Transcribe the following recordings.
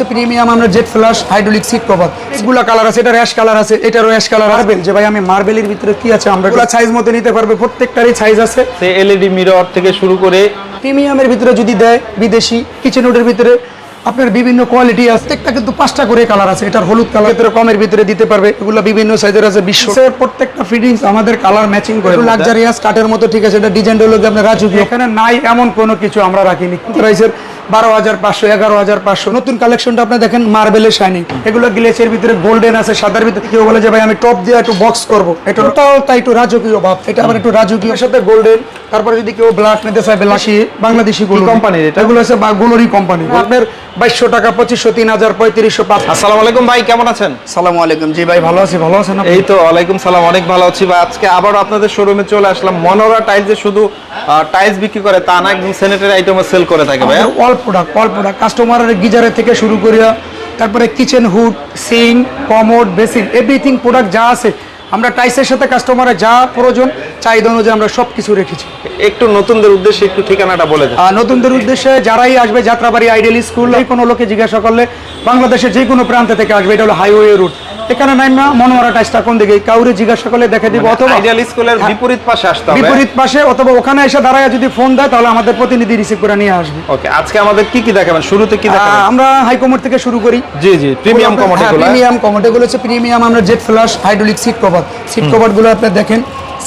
হচ্ছে প্রিমিয়াম আমরা jet flash hydraulic seat cover. এগুলো কালার আছে এটা র্যাশ কালার আছে এটা র্যাশ কালার মার্বেল যে ভাই আমি মার্বেলের ভিতরে কি আছে আমরা এগুলো সাইজ মতো নিতে পারবে প্রত্যেকটারই সাইজ আছে। সে এলইডি মিরর থেকে শুরু করে প্রিমিয়ামের ভিতরে যদি দেয় বিদেশি কিচেন উডের ভিতরে আপনার বিভিন্ন কোয়ালিটি আছে। প্রত্যেকটা কিন্তু পাঁচটা করে কালার আছে এটার হলুদ কালার ভিতরে কমের ভিতরে দিতে পারবে। এগুলো বিভিন্ন সাইজের আছে বিশ্ব। প্রত্যেকটা ফিটিংস আমাদের কালার ম্যাচিং করে লাক্সারিয়াস কাটের মতো ঠিক আছে এটা ডিজাইন হলো আপনার রাজুকি এখানে নাই এমন কোনো কিছু আমরা রাখিনি। প্রাইসের বারো হাজার পাঁচশো এগারো হাজার পাঁচশো। নতুন কালেকশনটা আপনি দেখেন মার্বেলের শাইনিং এগুলো গ্লেসের ভিতরে গোল্ডেন আছে সাদার ভিতরে। কেউ বলে যে ভাই আমি টপ দিয়ে একটু বক্স করব। এটা টোটাল তাই একটু রাজকীয় ভাব। এটা আবার একটু রাজকীয়। সাথে গোল্ডেন তারপরে যদি কেউ ব্ল্যাক নিতে চায় বেলাসি বাংলাদেশি গোল্ড কোম্পানির এটা? এগুলো বা গোলরি কোম্পানি আপনার বাইশশো টাকা পঁচিশশো তিন হাজার পঁয়ত্রিশশো পাঁচ আসসালামু আলাইকুম ভাই কেমন আছেন? সালামু আলাইকুম। জি ভাই ভালো আছি ভালো আছেন? এই তো ওয়ালাইকুম সালাম অনেক ভালো আছি ভাই। আজকে আবার আপনাদের শোরুমে চলে আসলাম। মনোরা টাইলসে শুধু টাইলস বিক্রি করে তা না একদম স্যানিটারি আইটেমও সেল করে থাকে ভাই অল প্রোডাক্ট অল প্রোডাক্ট কাস্টমারের গিজারের থেকে শুরু করিয়া তারপরে kitchen hood sink commode basin everything product যা আছে আমরা টাইসের সাথে কাস্টমারের যা প্রয়োজন চাহিদা অনুযায়ী আমরা সব কিছু রেখেছি। একটু নতুনদের উদ্দেশ্যে একটু ঠিকানাটা বলে দেন। আর নতুনদের উদ্দেশ্যে যারাই আসবে যাত্রাবাড়ি আইডিয়াল স্কুল এই কোনো লোকে জিজ্ঞাসা করলে বাংলাদেশের যে কোনো প্রান্ত থেকে আসবে এটা হলো হাইওয়ে রুট এখানে নাই না মনোয়ারা টাইসটা কোন দিকে? কাউরে জিজ্ঞাসা করলে দেখে দিব অথবা আইডিয়াল স্কুলের হ্যাঁ। বিপরীত পাশে আসতে হবে। বিপরীত পাশে অথবা ওখানে এসে দাঁড়ায় যদি ফোন দেয় তাহলে আমাদের প্রতিনিধি রিসিভ করে নিয়ে আসবে। ওকে আজকে আমাদের কি কি দেখাবেন? শুরুতে কি দেখাবেন? আমরা হাই কমোড থেকে শুরু করি। জি জি প্রিমিয়াম কমোড প্রিমিয়াম কমোড হচ্ছে প্রিমিয়াম আমরা jet flash hydraulic seat cover seat কভারগুলো আপনি দেখেন।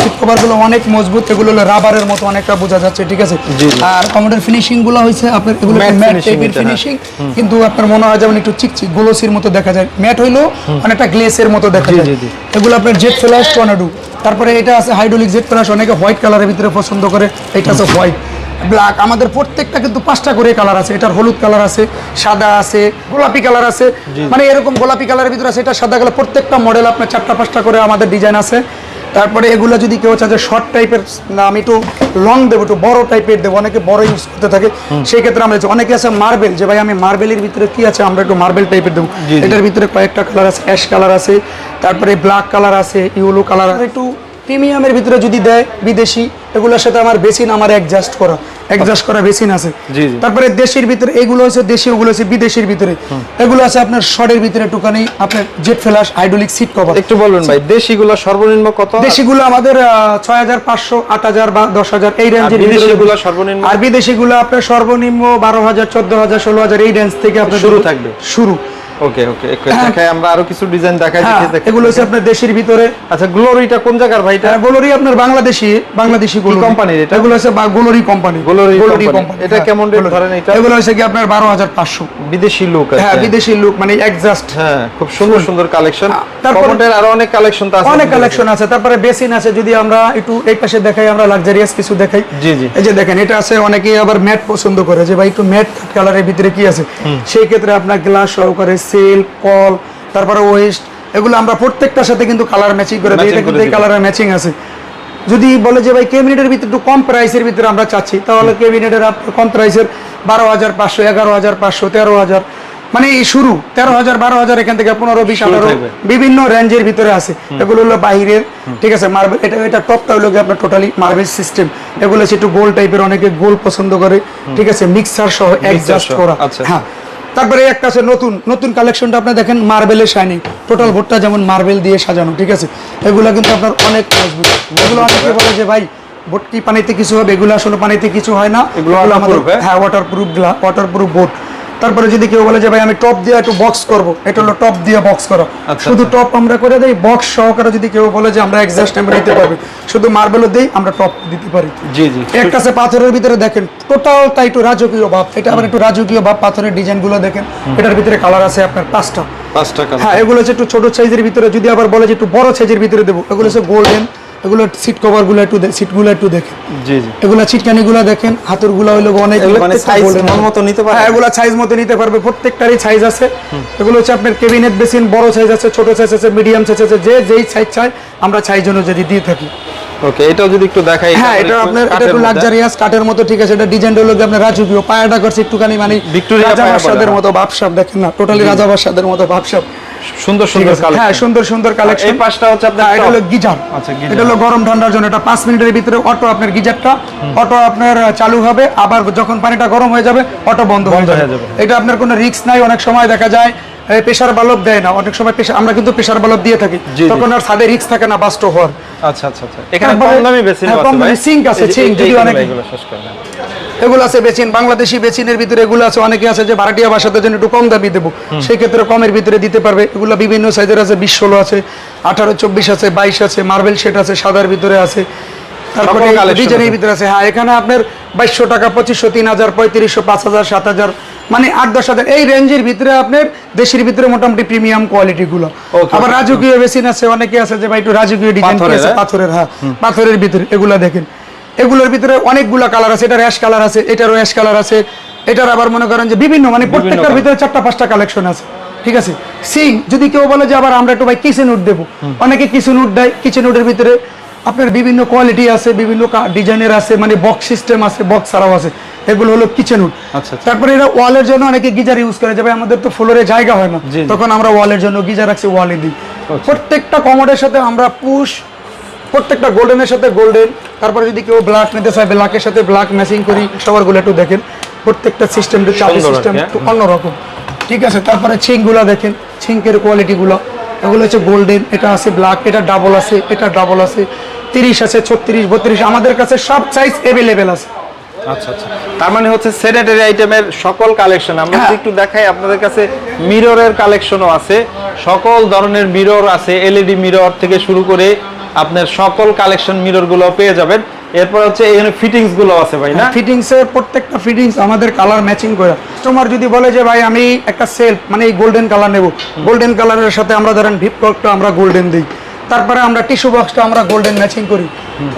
সিট কভারগুলো অনেক মজবুত এগুলো হলো রাবারের মতো অনেকটা বোঝা যাচ্ছে ঠিক আছে। আর কমোডের ফিনিশিংগুলো হয়েছে আপনার এগুলো ম্যাট টাইপের। ফিনিশিং কিন্তু আপনার মনে হয় যেমন একটু চিকচিক গ্লোসির মতো দেখা যায়। ম্যাট হইলেও অনেকটা গ্লেসের মতো দেখা যায়। এগুলো আপনার জেট ফ্ল্যাশ টর্নাডো তারপরে এটা আছে হাইড্রোলিক জেট ফ্ল্যাশ অনেকে হোয়াইট কালারের ভিতরে পছন্দ করে এটা আছে হোয়াইট ব্ল্যাক আমাদের প্রত্যেকটা কিন্তু পাঁচটা করে কালার আছে এটার হলুদ কালার আছে সাদা আছে গোলাপি কালার আছে। মানে এরকম গোলাপি কালারের ভিতরে আছে এটা সাদা কালার প্রত্যেকটা মডেল আপনার চারটা পাঁচটা করে আমাদের ডিজাইন আছে। তারপরে এগুলো যদি কেউ চাচ্ছে শর্ট টাইপের না আমি একটু লং দেবো একটু বড় টাইপের দেবো অনেকে বড় ইউজ করতে থাকে সেই ক্ষেত্রে আমরা। অনেকে আছে মার্বেল যে ভাই আমি মার্বেলের ভিতরে কি আছে আমরা একটু মার্বেল টাইপের দেবো। এটার ভিতরে কয়েকটা কালার আছে অ্যাশ কালার আছে তারপরে ব্ল্যাক কালার আছে ইউলো কালার আছে একটু প্রিমিয়ামের ভিতরে যদি দেয় বিদেশি এগুলোর সাথে আমার বেসিন আমার অ্যাডজাস্ট করা অ্যাডজাস্ট করা বেসিন আছে। তারপরে দেশের ভিতরে এগুলো হচ্ছে দেশি ওগুলো হচ্ছে বিদেশের ভিতরে। এগুলো আছে আপনার শর্টের ভিতরে টুকানি আপনার jet flash hydraulic seat cover একটু বলবেন ভাই দেশিগুলো সর্বনিম্ন কত? দেশিগুলো আমাদের ছয় হাজার পাঁচশো আট হাজার বা দশ হাজার এই রেঞ্জের বিদেশিগুলো সর্বনিম্ন? আর বিদেশিগুলো আপনার সর্বনিম্ন বারো হাজার চোদ্দ হাজার ষোলো হাজার এই রেঞ্জ থেকে আপনার শুরু থাকবে? শুরু। ওকে ওকে দেখাই আমরা আরও কিছু ডিজাইন দেখাই হ্যাঁ। এগুলো হচ্ছে আপনার দেশের ভিতরে। আচ্ছা গ্লোরিটা কোন জায়গার ভাই এটা? গোলরি আপনার বাংলাদেশি বাংলাদেশি গোলরি কোম্পানির এটা? এগুলো হচ্ছে গোলরি কোম্পানি Glory company। এটা কেমন rate ধরেন এটা? এগুলো হচ্ছে কি আপনার বারো হাজার পাঁচশো। বিদেশি লুক হ্যাঁ বিদেশি লুক মানে একজাস্ট হ্যাঁ খুব সুন্দর সুন্দর কালেকশন তারপরে- আরও অনেক কালেকশন তো আছে অনেক কালেকশন আছে তারপরে বেসিন আছে যদি আমরা একটু এই পাশে দেখাই আমরা লাক্সারিয়াস কিছু দেখাই। জি, জি। এই যে দেখেন এটা আছে অনেকে আবার ম্যাট পছন্দ করে যে ভাই একটু ম্যাট কালারের ভিতরে কি আছে? সেই ক্ষেত্রে আপনার গ্লাস সহকারে সেল কল তারপরে ওয়েস্ট এগুলো আমরা প্রত্যেকটার সাথে কিন্তু কালার ম্যাচিং করে দিই। এটা কিন্তু এই। কালারের ম্যাচিং আছে। যদি বলে যে ভাই ক্যাবিনেটের ভিতরে একটু কম প্রাইসের ভিতরে আমরা চাচ্ছি তাহলে ক্যাবিনেটের কম প্রাইসের বারো হাজার পাঁচশো এগারো হাজার পাঁচশো তেরো হাজার। মানে এই শুরু তেরো হাজার বারো হাজার এখান থেকে পনেরো বিশ আঠারো বিভিন্ন রেঞ্জের ভিতরে আছে। এগুলো হলো বাইরের ঠিক আছে মার্বেল এটা এটা টপটা হলো আপনার টোটালি মার্বেল সিস্টেম এগুলো হচ্ছে একটু গোল টাইপের অনেকে গোল পছন্দ করে ঠিক আছে মিক্সার সহ অ্যাডজাস্ট করা। আচ্ছা। হ্যাঁ। তারপরে এক একটা আছে নতুন নতুন কালেকশনটা আপনি দেখেন মার্বেলের শাইনিং টোটাল ভোটটা যেমন মার্বেল দিয়ে সাজানো ঠিক আছে? এগুলো কিন্তু আপনার অনেক মজবুত। এগুলো অনেকে বলে যে ভাই বোট কি পানিতে কিছু হবে? এগুলো আসলে পানিতে কিছু হয় না। এগুলো আমাদের হ্যাঁ? হ্যাঁ waterproof waterproof boat. তারপরে যদি কেউ বলে যে ভাই আমি টপ দিয়ে একটু বক্স করব। এটা হলো টপ দিয়ে বক্স করা। আচ্ছা, শুধু টপ আমরা করে দেই বক্স সহকারে যদি কেউ বলে যে আমরা এক্সাস্ট আমরা দিতে পারবি। শুধু মার্বেলও দেই আমরা টপ দিতে পারি। জি জি। একটা আছে পাথরের ভিতরে দেখেন টোটাল তাই একটু রাজকীয় ভাব। এটা আবার একটু রাজকীয় ভাব পাথরের ডিজাইনগুলো দেখেন। এটার ভিতরে কালার আছে আপনার পাঁচটা। পাঁচটা টাকা হ্যাঁ এগুলো হচ্ছে একটু ছোট সাইজের ভিতরে যদি আবার বলে যে একটু বড় সাইজের ভিতরে দেবো এগুলো হচ্ছে গোল্ডেন এগুলো সিট কভারগুলো একটু সিটগুলো একটু দেখেন। জি জি। এগুলো ছিটকানি গুলো দেখেন হাতেরগুলো হইল অনেক মানে। মতো নিতে? হ্যাঁ এগুলো সাইজ মতো নিতে পারবে প্রত্যেকটারই সাইজ আছে। এগুলো হচ্ছে আপনার কেবিনেট বেসিন বড় সাইজ আছে ছোট সাইজ আছে মিডিয়াম সাইজ আছে যে যেই সাইজ চাই আমরা সাইজ অনুযায়ী দিয়ে থাকি। ওকে এটাও যদি একটু দেখাই হ্যাঁ এটা আপনার এটা একটু লাক্সারিয়াস কাটের মতো ঠিক আছে এটা ডিজাইন হলো আপনার রাজকীয় পায়াটা করছে একটুখানি মানে Victoria রাজা বাদশাদের। মতো দেখেন না টোটালি রাজা বাদশাদের মতো ভাবসাব। সুন্দর সুন্দর কালেকশন হ্যাঁ সুন্দর সুন্দর কালেকশন এই পাশটা হচ্ছে আপনার এটা হলো গিজার। আচ্ছা, গিজার। এটা হলো গরম ঠান্ডার জন্য। এটা পাঁচ মিনিটের ভিতরে অটো আপনার গিজারটা অটো আপনার চালু হবে। আবার যখন পানিটা গরম হয়ে যাবে অটো বন্ধ হয়ে যাবে। এটা আপনার কোনো রিস্ক নাই। অনেক সময় দেখা যায় প্রেশার বালব দেয় না। অনেক সময় আমরা কিন্তু প্রেশার বালব দিয়ে থাকি। তখন আর ছাদে রিস্ক থাকে না বাস্ট হওয়ার আচ্ছা আচ্ছা আচ্ছা। এখানে কম দামি বেসিন হ্যাঁ, আছে দামি আছে, এই- যদি অনেকে- এগুলো আছে বেচিন বাংলাদেশি বেচিনের ভিতরে এগুলো আছে অনেকে আছে যে ভাড়াটিয়া বাসাতে জন্য একটু কম দামি দেবো। সেই ক্ষেত্রে কমের ভিতরে দিতে পারবে। এগুলো বিভিন্ন সাইজের আছে বিশ ষোলো আছে আঠারো চব্বিশ আছে বাইশ আছে মার্বেল সেট আছে সাদার ভিতরে আছে। তারপরে ডিজাইনের ভিতরে আছে। হ্যাঁ এখানে আপনার বাইশশো টাকা পঁচিশশো তিন হাজার পঁয়ত্রিশশো পাঁচ হাজার সাত হাজার মানে আট দশ হাজার। এই রেঞ্জের ভিতরে আপনার দেশের ভিতরে মোটামুটি প্রিমিয়াম কোয়ালিটি গুলো। আবার রাজকীয় বেসিন আছে অনেকে আছে যে ভাই একটু রাজকীয় ডিজাইন হ্যাঁ? পাথরের হ্যাঁ। পাথরের ভিতরে এগুলা দেখেন। এগুলোর ভিতরে অনেকগুলা কালার আছে এটা র্যাশ কালার আছে এটারও অ্যাশ কালার আছে এটার আবার মনে করেন যে বিভিন্ন মানে প্রত্যেকটার ভিতরে চারটা পাঁচটা কালেকশন আছে ঠিক আছে? সিং যদি কেউ বলে যে আবার আমরা একটু ভাই কিচেন উড দেবো। অনেকে কিচেন উড দেয় কিচেন উডের ভিতরে আপনার বিভিন্ন কোয়ালিটি আছে বিভিন্ন ডিজাইনের আছে মানে বক্স সিস্টেম আছে বক্স ছাড়াও আছে এগুলো হলো কিচেন উড আচ্ছা, আচ্ছা। তারপরে এটা ওয়ালের জন্য অনেকে গিজার ইউজ করে যাবে আমাদের তো ফ্লোরে জায়গা হয় না। তখন আমরা ওয়ালের জন্য গিজার রাখছি ওয়ালে দিই। প্রত্যেকটা কমোডের সাথে আমরা পুশ প্রত্যেকটা গোল্ডেনের সাথে গোল্ডেন তারপরে যদি কেউ ব্ল্যাক নিতে চায় ব্ল্যাকের সাথে ব্ল্যাক ম্যাচিং করি সবারগুলো একটু দেখেন। প্রত্যেকটা সিস্টেম চাবি সিস্টেম হ্যাঁ? একটু অন্যরকম। ঠিক আছে তারপরে ছিঙ্কগুলো দেখেন ছিঙ্কের কোয়ালিটিগুলো এগুলো হচ্ছে গোল্ডেন এটা আছে ব্ল্যাক এটা ডাবল আছে এটা ডাবল আছে। তিরিশ আছে ছত্রিশ বত্রিশ আমাদের কাছে সব সাইজ অ্যাভেলেবেল আছে। আচ্ছা আচ্ছা। তার মানে হচ্ছে স্যানিটারি আইটেমের সকল কালেকশন আমরা যদি হ্যাঁ। একটু দেখাই আপনাদের কাছে মিররের কালেকশনও আছে। সকল ধরনের মিরর আছে এলইডি মিরর থেকে শুরু করে আপনার সকল কালেকশন মিররগুলো পেয়ে যাবেন। এরপর হচ্ছে এখানে ফিটিংসগুলো আছে ভাই না? ফিটিংস এর প্রত্যেকটা ফিটিংস আমাদের কালার ম্যাচিং করে। কাস্টমার যদি বলে যে ভাই আমি একটা সেলফ মানে এই গোল্ডেন কালার নেব। গোল্ডেন কালারের সাথে আমরা ধরেন ভিপকটা আমরা গোল্ডেন দিই। তারপরে আমরা টিস্যু বক্সটা আমরা গোল্ডেন ম্যাচিং করি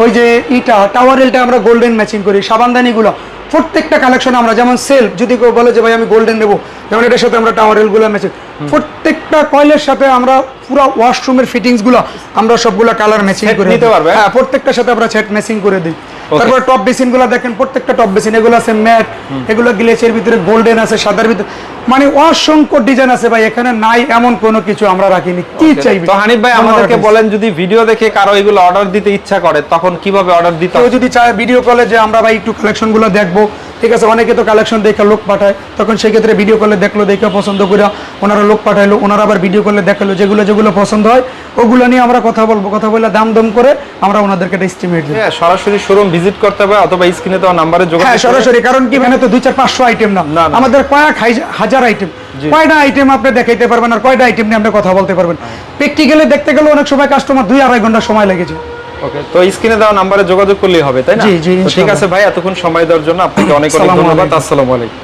ওই যে ইটা টাওয়ারেলটা আমরা গোল্ডেন ম্যাচিং করি সাবানদানিগুলো প্রত্যেকটা কালেকশন আমরা যেমন সেলফ যদি কেউ বলে যে ভাই আমি গোল্ডেন নেব যেমন এটার সাথে আমরা টাওয়ারেলগুলো ম্যাচিং প্রত্যেকটা কয়েলের সাথে আমরা পুরো ওয়াশরুমের ফিটিংসগুলো আমরা সবগুলো কালার ম্যাচিং করে নিতে পারব? হ্যাঁ প্রত্যেকটার সাথে আমরা সেট ম্যাচিং করে দিই. তারপর টপ বেসিনগুলো দেখেন প্রত্যেকটা টপ বেসিন এগুলো আছে ম্যাট এগুলো গ্লেসের ভিতরে গোল্ডেন আছে সাদার ভিতরে। মানে অসংখ্য ডিজাইন আছে ভাই এখানে নাই এমন কোনো কিছু আমরা রাখিনি কি চাই তো হানিফ ভাই আমাদেরকে বলেন যদি ভিডিও দেখে কারও এগুলো অর্ডার দিতে ইচ্ছা করে তখন কীভাবে অর্ডার দিতে কেউ যদি চায় ভিডিও কলে যে আমরা ভাই একটু কালেকশনগুলো দেখব ঠিক আছে অনেকে তো কালেকশন দেখে লোক পাঠায় তখন সেক্ষেত্রে ভিডিও কলে দেখল দেখে পছন্দ করে ওনারা লোক পাঠাইলো ওনারা আবার ভিডিও কলে দেখাল যেগুলো যেগুলো পছন্দ হয় ওগুলো নিয়ে আমরা কথা বলব কথা বলে দাম দম করে আমরা ওনাদেরকে একটা এস্টিমেট দিই হ্যাঁ, সরাসরি শোরুম ভিজিট করতে হবে অথবা স্ক্রিনে দেওয়া নাম্বারে যোগাযোগ হ্যাঁ সরাসরি কারণ কি মানে তো দুই চার পাঁচশো আইটেম না। আমাদের কয়েক হাজার আইটেম কয়টা আইটেম আপনি দেখাইতে পারবেন আর কয়টা আইটেম নিয়ে আপনি কথা বলতে পারবেন? প্র্যাকটিক্যালি দেখতে গেলে অনেক সময় কাস্টমার দুই আড়াই ঘণ্টা সময় লেগেছে ওকে তো স্ক্রিনে দেওয়া নাম্বারে যোগাযোগ করলেই হবে তাই না? ঠিক আছে ভাই এতক্ষণ সময় দেওয়ার জন্য আপনাকে অনেক অনেক ধন্যবাদ। আসসালামু আলাইকুম।